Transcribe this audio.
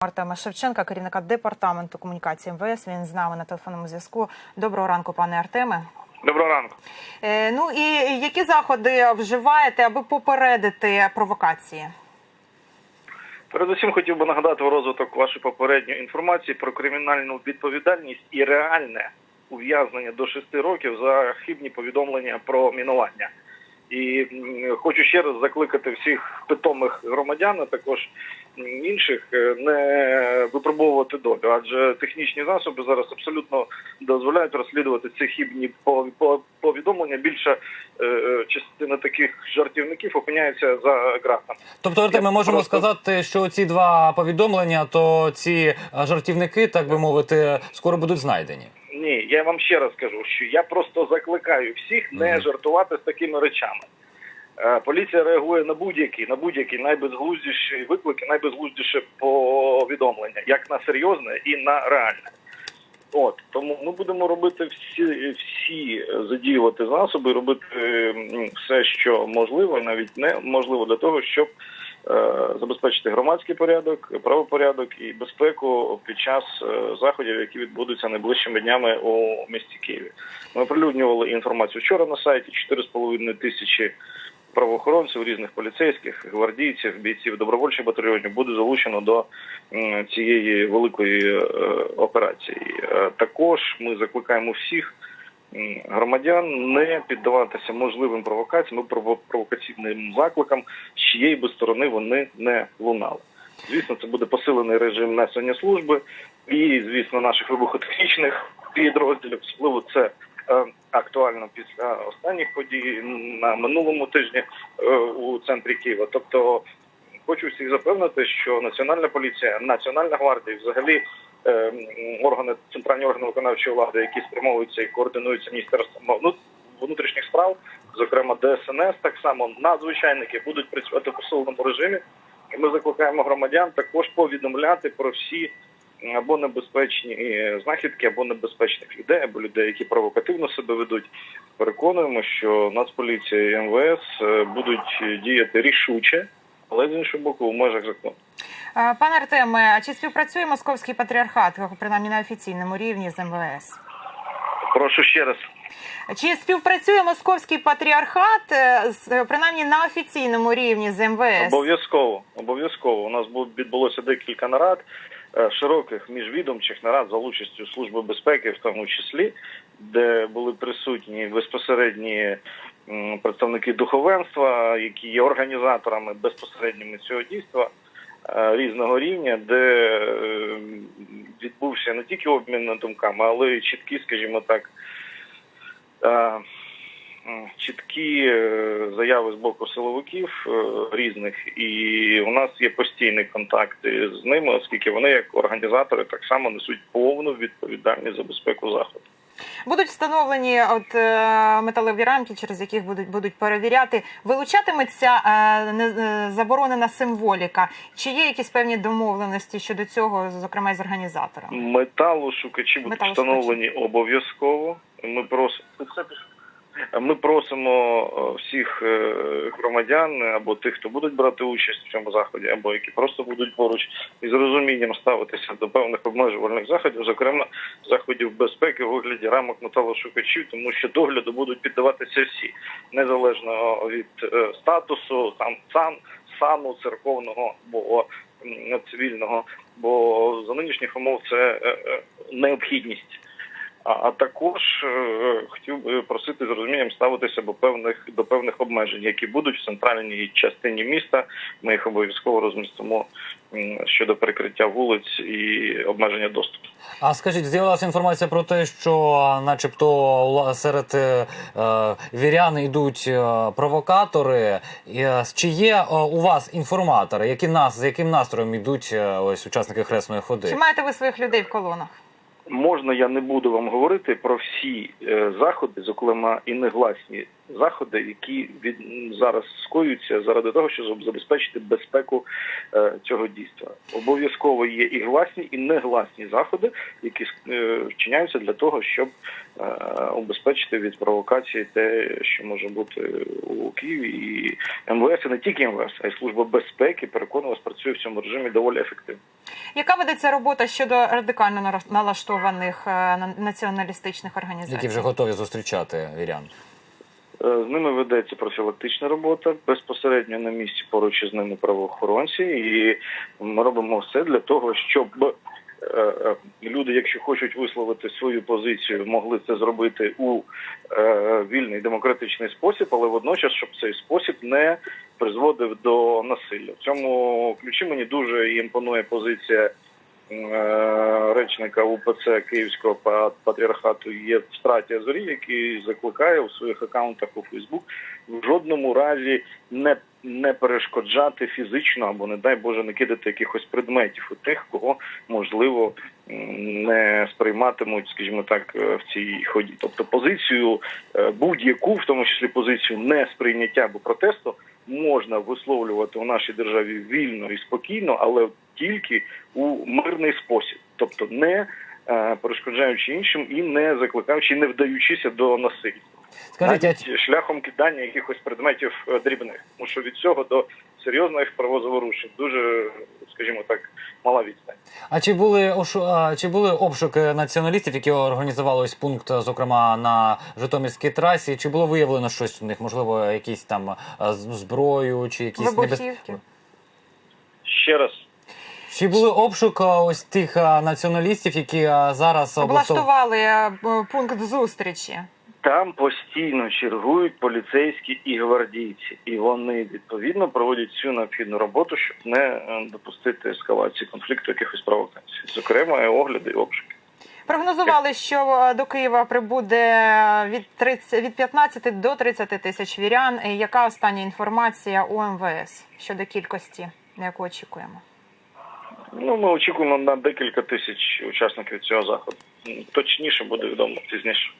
Артема Шевченка, керівника департаменту комунікації МВС. Він з нами на телефонному зв'язку. Доброго ранку, пане Артеме. Доброго ранку. Е, ну і які заходи вживаєте, аби попередити провокації? Передусім хотів би нагадати в розвиток вашої попередньої інформації про кримінальну відповідальність і реальне ув'язнення до 6 років за хибні повідомлення про мінування. І хочу ще раз закликати всіх питомих громадян, а також інших, е, не випробовувати долю, адже технічні засоби зараз абсолютно дозволяють розслідувати ці пов- повідомлення. Більша е, е, частина таких жартівників опиняється за ґратами. Тобто, Артем, ми можемо просто- сказати, що ці два повідомлення, то ці жартівники, так би мовити, скоро будуть знайдені. Ні, я вам ще раз кажу, що я просто закликаю всіх не жартувати з такими речами. Е, Поліція реагує на будь-які, на будь-які найбезглуздіші виклики, найбезглуздіше повідомлення, як на серйозне і на реальне. От тому ми будемо робити всі, всі задіювати засоби, робити все, що можливо, навіть неможливо для того, щоб забезпечити громадський порядок, правопорядок і безпеку під час е, заходів, які відбудуться найближчими днями у місті Києві. Ми оприлюднювали інформацію вчора на сайті 4,5 тисячі правоохоронців, різних поліцейських, гвардійців, бійців добровольчих батальйонів буде залучено до цієї великої е, операції. Е, Також ми закликаємо всіх громадян не піддаватися можливим провокаціям, провокаційним закликам, з чиєї би сторони вони не лунали. Звісно, це буде посилений режим несення служби і, звісно, наших вибухотехнічних підрозділів. Особливо це е, актуально після останніх подій на минулому тижні е, у центрі Києва. Тобто, хочу всіх запевнити, що Національна поліція, Національна гвардія, взагалі органи центральні органи виконавчої влади, які спрямовуються і координуються міністерством ну, внутрішніх справ, зокрема ДСНС, так само надзвичайники будуть працювати в посиленому режимі. І ми закликаємо громадян також повідомляти про всі або небезпечні е, знахідки, або небезпечних людей, або людей, які провокативно себе ведуть. Переконуємо, що Нацполіція і МВС е, будуть діяти рішуче, але з іншого боку, в межах закону. Е, Пане Артеме, а чи співпрацює московський патріархат, принаймні на офіційному рівні з МВС? Прошу ще раз. Чи співпрацює московський патріархат е, з принаймні на офіційному рівні з МВС? Обов'язково, обов'язково. У нас бу- відбулося декілька нарад, е, широких міжвідомчих нарад за участю Служби безпеки, в тому числі, де були присутні безпосередні представники духовенства, які є організаторами безпосередніми цього дійства. Е, Різного рівня, де е, відбувся не тільки обмін думками, але й чіткі, скажімо так, е, чіткі заяви з боку силовиків різних, і у нас є постійні контакти з ними, оскільки вони, як організатори, так само несуть повну відповідальність за безпеку заходу. Будуть встановлені от е, металеві рамки, через яких будуть будуть перевіряти. Вилучатиметься е, не, е, заборонена символіка. Чи є якісь певні домовленості щодо цього, зокрема з організаторами? Металошукачі будуть Металошукачі. встановлені обов'язково. Ми просимо. Ми просимо е, всіх е, громадян або тих, хто будуть брати участь в цьому заході, або які просто будуть поруч із розумінням ставитися до певних обмежувальних заходів, зокрема заходів безпеки у вигляді рамок металошукачів, тому що догляду будуть піддаватися всі, незалежно від е, статусу, там сан, сану церковного або цивільного, бо за нинішніх умов це необхідність. А, а також е, хотів би просити з розумінням ставитися до певних до певних обмежень, які будуть в центральній частині міста. Ми їх обов'язково розмістимо щодо перекриття вулиць і обмеження доступу. А скажіть, з'явилася інформація про те, що, начебто, серед е, е, вірян йдуть е, провокатори. І, Чи є е, у вас інформатори, які нас з яким настроєм йдуть е, ось учасники хресної ходи? Чи маєте ви своїх людей в колонах? Можна я не буду вам говорити про всі е, заходи, зокрема і негласні заходи, які від зараз скоюються заради того, щоб забезпечити безпеку е, цього дійства. Обов'язково є і гласні, і негласні заходи, які е, вчиняються для того, щоб е, убезпечити від провокації те, що може бути у Києві, і МВС, і не тільки МВС, а й служба безпеки переконую вас працює в цьому режимі доволі ефективно. Яка ведеться робота щодо радикально налаштованих е, на- націоналістичних організацій? Які вже готові зустрічати вірян? Е, З ними ведеться профілактична робота безпосередньо на місці поруч із ними правоохоронці, і ми робимо все для того, щоб е, е, люди, якщо хочуть висловити свою позицію, могли це зробити у вільний демократичний спосіб, але водночас, щоб цей спосіб не призводив до насилля. В цьому ключі мені дуже імпонує позиція речника УПЦ Київського па- патріархату є в страті Азорі, який закликає у своїх акаунтах у Фейсбук в жодному разі не, не перешкоджати фізично або, не дай Боже, не кидати якихось предметів у тих, кого можливо не сприйматимуть, скажімо так, е, в цій ході. Тобто позицію е, будь-яку, в тому числі позицію несприйняття або протесту, можна висловлювати у нашій державі вільно і спокійно, але тільки у мирний спосіб, тобто не е, перешкоджаючи іншим і не закликаючи, не вдаючися до насильства. Скажіть, Навіть шляхом кидання якихось предметів е, дрібних, тому що від цього до серйозних правозаворушень дуже, скажімо так, мала відстань. А чи були ошу- а, чи були обшуки націоналістів, які організували ось пункт, зокрема на Житомирській трасі? Чи було виявлено щось у них? Можливо, якісь там зброю, чи якісь Вибухівки? Ще раз Чи були обшук а, ось тих а, націоналістів, які а, зараз облаштов- Облаштували е, пункт зустрічі. там постійно чергують поліцейські і гвардійці, і вони відповідно проводять всю необхідну роботу, щоб не е, допустити ескалації конфлікту, якихось провокацій, зокрема огляди і обшуки. Прогнозували, що е, до Києва прибуде від 30, від 15 до 30 тисяч вірян. Е, Яка остання інформація у МВС щодо кількості, на яку очікуємо? Ну, ми очікуємо на декілька тисяч учасників цього заходу. Точніше буде відомо пізніше.